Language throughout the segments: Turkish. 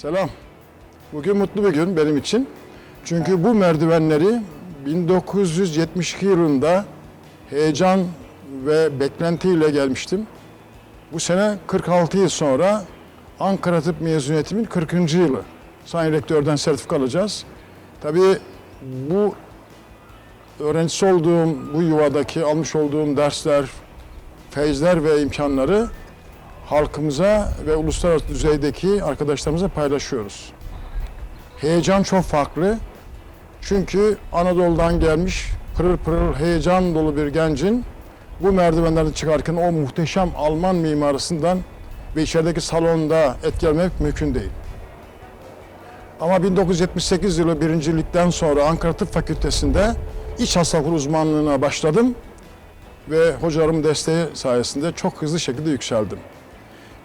Selam. Bugün mutlu bir gün benim için. Çünkü bu merdivenleri 1972 yılında heyecan ve beklentiyle gelmiştim. Bu sene 46 yıl sonra Ankara Tıp mezuniyetimin 40. yılı. Sayın Rektör'den sertifika alacağız. Tabii bu öğrencisi olduğum bu yuvadaki almış olduğum dersler, feyizler ve imkanları halkımıza ve uluslararası düzeydeki arkadaşlarımıza paylaşıyoruz. Heyecan çok farklı. Çünkü Anadolu'dan gelmiş pırıl pırıl heyecan dolu bir gencin bu merdivenlerden çıkarken o muhteşem Alman mimarisinden ve içerideki salonda etkilenmek mümkün değil. Ama 1978 yılı birincilikten sonra Ankara Tıp Fakültesi'nde iç hastalıkları uzmanlığına başladım ve hocalarımın desteği sayesinde çok hızlı şekilde yükseldim.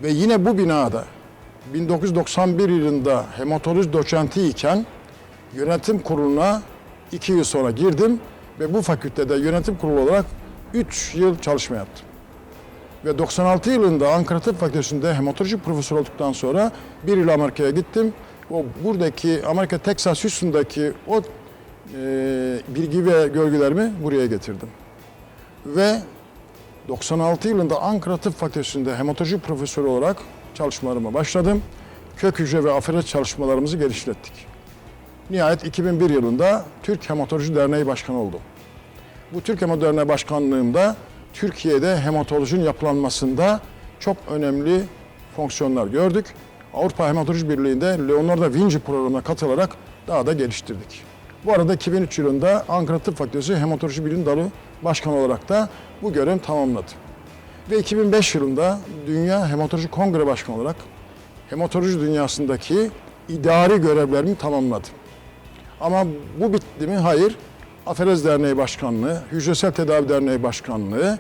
Ve yine bu binada 1991 yılında hematoloji doçenti iken yönetim kuruluna iki yıl sonra girdim ve bu fakültede yönetim kurulu olarak 3 yıl çalışma yaptım. Ve 96 yılında Ankara Tıp Fakültesi'nde hematoloji profesörü olduktan sonra bir yıl Amerika'ya gittim. O buradaki Amerika Texas Houston'daki o e, bilgi ve görgülerimi buraya getirdim. Ve 96 yılında Ankara Tıp Fakültesi'nde hematoloji profesörü olarak çalışmalarıma başladım. Kök hücre ve afiret çalışmalarımızı geliştirdik. Nihayet 2001 yılında Türk Hematoloji Derneği Başkanı oldum. Bu Türk Hematoloji Derneği Başkanlığımda Türkiye'de hematolojinin yapılanmasında çok önemli fonksiyonlar gördük. Avrupa Hematoloji Birliği'nde Leonardo Vinci programına katılarak daha da geliştirdik. Bu arada 2003 yılında Ankara Tıp Fakültesi Hematoloji Bilim Dalı Başkanı olarak da bu görevi tamamladım. Ve 2005 yılında Dünya Hematoloji Kongre Başkanı olarak hematoloji dünyasındaki idari görevlerimi tamamladım. Ama bu bitti mi? Hayır. Aferez Derneği Başkanlığı, Hücresel Tedavi Derneği Başkanlığı,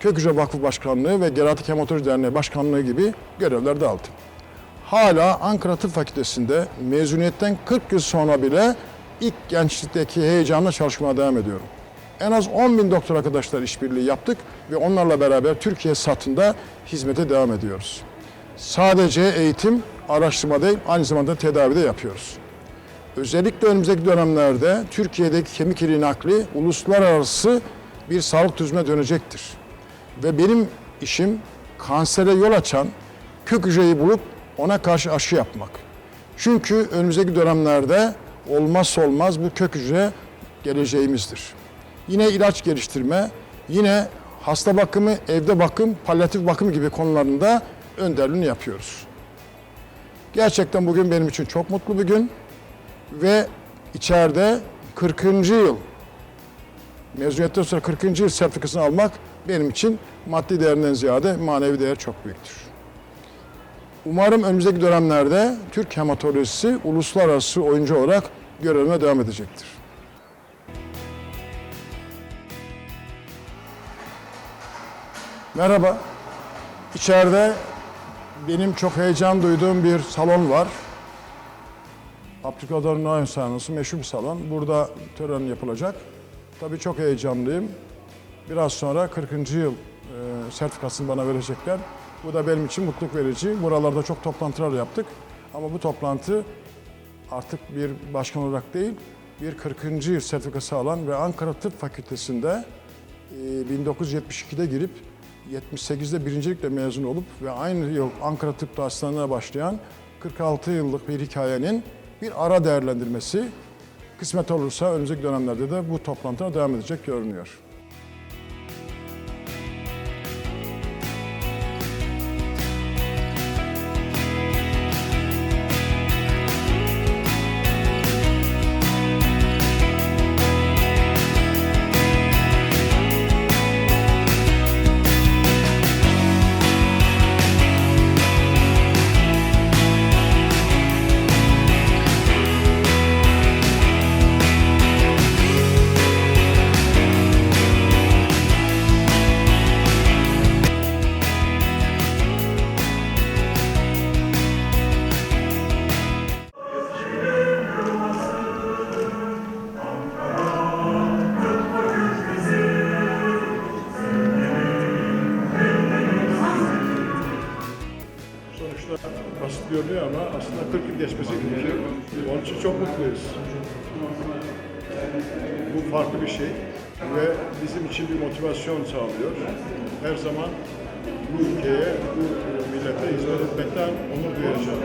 Kök Hücre Vakfı Başkanlığı ve Geratik Hematoloji Derneği Başkanlığı gibi görevler de aldım. Hala Ankara Tıp Fakültesi'nde mezuniyetten 40 yıl sonra bile ilk gençlikteki heyecanla çalışmaya devam ediyorum. En az 10 bin doktor arkadaşlar işbirliği yaptık ve onlarla beraber Türkiye satında hizmete devam ediyoruz. Sadece eğitim, araştırma değil, aynı zamanda tedavi de yapıyoruz. Özellikle önümüzdeki dönemlerde Türkiye'deki kemik iliği nakli uluslararası bir sağlık turizmine dönecektir. Ve benim işim kansere yol açan kök hücreyi bulup ona karşı aşı yapmak. Çünkü önümüzdeki dönemlerde olmazsa olmaz bu kök hücre geleceğimizdir. Yine ilaç geliştirme, yine hasta bakımı, evde bakım, palyatif bakım gibi konularında önderliğini yapıyoruz. Gerçekten bugün benim için çok mutlu bir gün ve içeride 40. yıl mezuniyetten sonra 40. yıl sertifikasını almak benim için maddi değerinden ziyade manevi değer çok büyüktür. Umarım önümüzdeki dönemlerde Türk hematolojisi uluslararası oyuncu olarak görevime devam edecektir. Merhaba. İçeride benim çok heyecan duyduğum bir salon var. Abdülkadir Naim Sarnısı meşhur bir salon. Burada tören yapılacak. Tabii çok heyecanlıyım. Biraz sonra 40. yıl e, sertifikasını bana verecekler. Bu da benim için mutluluk verici. Buralarda çok toplantılar yaptık. Ama bu toplantı artık bir başkan olarak değil, bir 40. yıl sertifikası alan ve Ankara Tıp Fakültesi'nde e, 1972'de girip 78'de birincilikle mezun olup ve aynı yıl Ankara Tıp Hastanesi'ne başlayan 46 yıllık bir hikayenin bir ara değerlendirmesi kısmet olursa önümüzdeki dönemlerde de bu toplantıya devam edecek görünüyor. Sonuçta basit görünüyor ama aslında 40 yıl geçmesi gerekiyor. Onun için çok mutluyuz. Bu farklı bir şey ve bizim için bir motivasyon sağlıyor. Her zaman bu ülkeye, bu millete hizmet etmekten onur duyacağım.